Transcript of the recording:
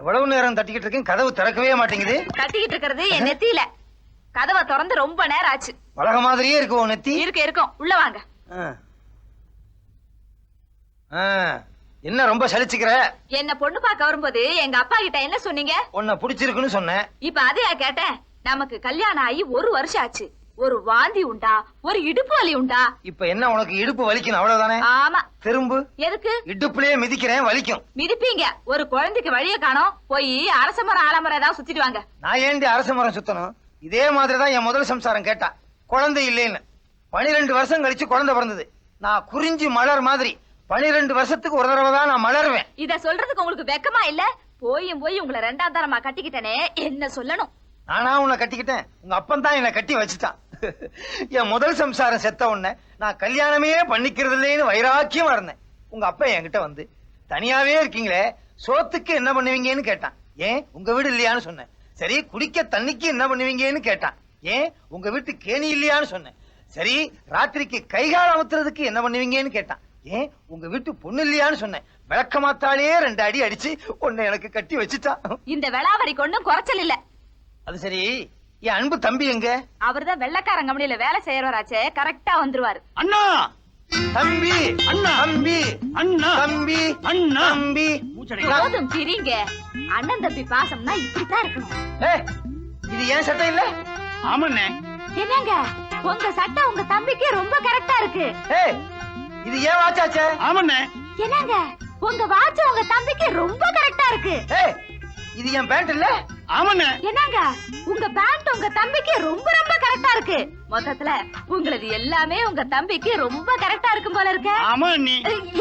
எவ்வளவு நேரம் தட்டிக்கிட்டு இருக்கேன்? கதவு திறக்கவே மாட்டேங்குது. கத்திக்கிட்டு இருக்கிறது என் நெத்தியில. கதவை திறந்து ரொம்ப நேரம் ஆச்சு. பழக மாதிரியே இருக்கு உன் நெத்தி. இருக்க இருக்கும். உள்ள வாங்க. ஆ. ஆ. என்ன ரொம்ப சலிச்சுக்கிற? என்ன பொண்ணு பார்க்க வரும்போது எங்க அப்பா கிட்ட என்ன சொன்னீங்க? உன்னை பிடிச்சிருக்குன்னு சொன்னேன். இப்ப அதையா கேட்டேன். நமக்கு கல்யாணம் ஆகி ஒரு வருஷம் ஆச்சு. ஒரு வாந்தி உண்டா? ஒரு இடுப்பு வலி உண்டா? இப்ப என்ன உனக்கு இடுப்பு வலிக்கணும் அவ்வளவுதானே? ஆமா. திரும்பு. எதுக்கு? இடுப்புலயே மிதிக்கிறேன் வலிக்கும். மிதிப்பீங்க. ஒரு குழந்தைக்கு வழிய காணோம். போய் அரச மரம் ஆலமரம் ஏதாவது சுத்திட்டு வாங்க. நான் ஏண்டி அரச மரம் சுத்தணும்? இதே மாதிரிதான் என் முதல் சம்சாரம் கேட்டா. குழந்தை இல்லைன்னு. பனிரெண்டு வருஷம் கழிச்சு குழந்தை பிறந்தது. நான் குறிஞ்சி மலர் மாதிரி பனிரெண்டு வருஷத்துக்கு ஒரு தடவை தான் நான் மலருவேன். இத சொல்றதுக்கு உங்களுக்கு வெக்கமா இல்ல? போயும் போய் உங்களை ரெண்டாம் தரமா கட்டிக்கிட்டனே. என்ன சொல்லணும்? நானா உன்னை கட்டிக்கிட்டேன். உங்க அப்பன் தான் என்னை கட்டி வச்சுட்டான். என் முதல் சம்சாரம் செத்த உடனே நான் கல்யாணமே பண்ணிக்கிறது இல்லைன்னு வைராக்கியமா இருந்தேன். உங்க அப்பா என்கிட்ட வந்து தனியாவே இருக்கீங்களே சோத்துக்கு என்ன பண்ணுவீங்கன்னு கேட்டான். ஏன்? உங்க வீடு இல்லையான்னு சொன்னேன். சரி குடிக்க தண்ணிக்கு என்ன பண்ணுவீங்கன்னு கேட்டான். ஏன்? உங்க வீட்டு கேணி இல்லையான்னு சொன்னேன். சரி ராத்திரிக்கு கைகால் அமுத்துறதுக்கு என்ன பண்ணுவீங்கன்னு கேட்டான். ஏன்? உங்க வீட்டு பொண்ணு இல்லையான்னு சொன்னேன். விளக்கமாத்தாலே ரெண்டு அடி அடிச்சு உன்னை எனக்கு கட்டி வச்சுட்டான். இந்த வெளாவரி கொண்டும் குறைச்சல் இல்ல. அது சரி. என் அன்பு தம்பி எங்க? அவர்தான் வெள்ளக்காரன் கம்பெனில வேலை செய்யறவராச்சே கரெக்டா வந்துருவாரு. அண்ணா! தம்பி! அண்ணா. தம்பி! அண்ணா! தம்பி! அண்ணா! தம்பி. போதும் பிரிங்க. அண்ணன் தம்பி பாசம்னா இப்படித்தான் இருக்கணும். ஏய், இது ஏன் சட்டை இல்ல? ஆமாண்ணே. என்னங்க? உங்க சட்டை உங்க தம்பிக்கு ரொம்ப கரெக்டா இருக்கு. ஏய், இது ஏன் வாச்சாச்சே? ஆமாண்ணே. என்னங்க? உங்க வாட்ச் உங்க தம்பிக்கு ரொம்ப கரெக்டா இருக்கு. ஏய், இது என் பேண்ட் இல்ல? ஆமாண்ணே. என்னங்க? உங்க பேண்ட் உங்க தம்பிக்கு ரொம்ப ரொம்ப கரெக்டா இருக்கு. மொத்தத்துல உங்களது எல்லாமே உங்க தம்பிக்கு ரொம்ப கரெக்டா இருக்கும் போல இருக்கு. ஆமா அண்ணி